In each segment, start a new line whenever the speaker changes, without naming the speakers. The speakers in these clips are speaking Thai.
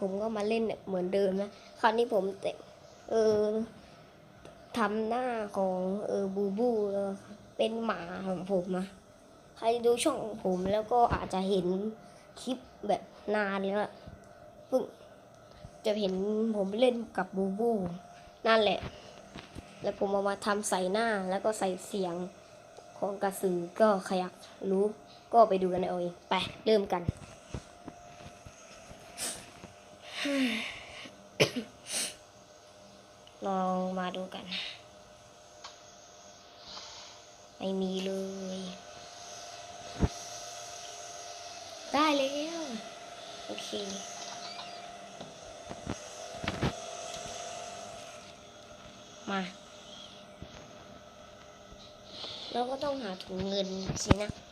ผมก็มาเล่นเหมือนเดิมนะ คราวนี้ผมแต่เออทำหน้าของเออบูบูเป็นหมาของผมนะใครดูช่องผมแล้วก็อาจจะเห็นคลิปแบบนานแล้วเพิ่งจะเห็นผมเล่นกับบูบูนั่นแหละ แล้วผมเอามาทำใส่หน้าแล้วก็ใส่เสียงของกระสือก็ใครอยากรู้ก็ไปดูกันเอาเองไปเริ่มกัน ลองมาดูกัน ไม่มีเลย ได้แล้ว โอเคมาเราก็ต้องหาถุงเงินสินะ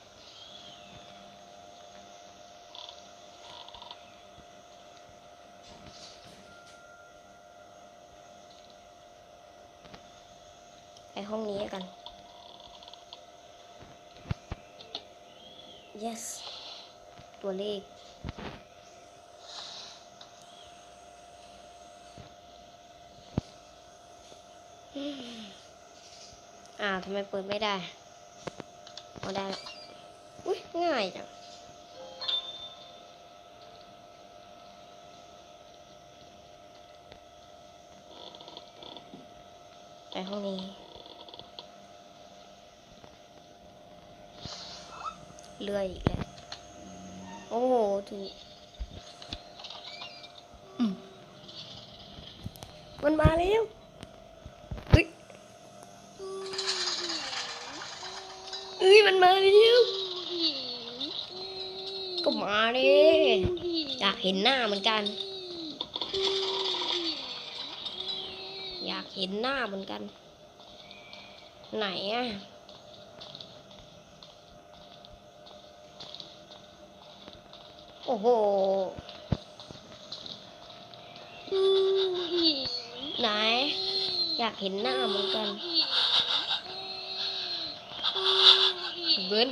ไปห้องนี้กัน yes ตัวเลข อ่าทำไมเปิดไม่ได้เอาได้แล้วอุ้ยง่ายจังไปห้องนี้ เลื่อยอีกแล้ว โอ้โหถูกอืมมันมาแล้วเฮ้ยเอ้ย มันมาแล้วก็มาดิอยากเห็นหน้าเหมือนกัน อยากเห็นหน้าเหมือนกัน ไหนอะ อ้โหไหน อยากเห็นหน้าเหมือนกันเบิ้ล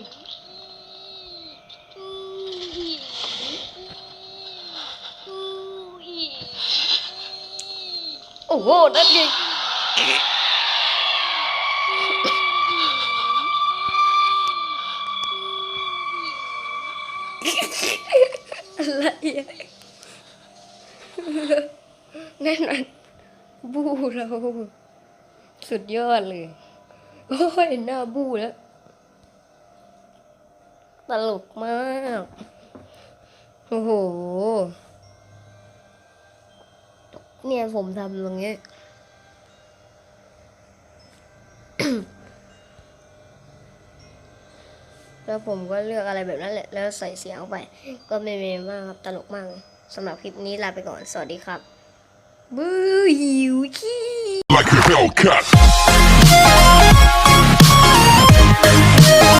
โอ้โหนั่นไแน่นอนบูเรา สุดยอดเลย โอ้ยหน้าบูแล้ว ตลกมาก โอ้โห เนี่ยผมทำตรงนี้ แล้วผมก็เลือกอะไรแบบนั้นแหละ แล้วใส่เสียงเข้าไป ก็ไม่เมมากครับ ตลกมากเลยสำหรับคลิปนี้ลาไปก่อน สวัสดีครับ บูหิวขี้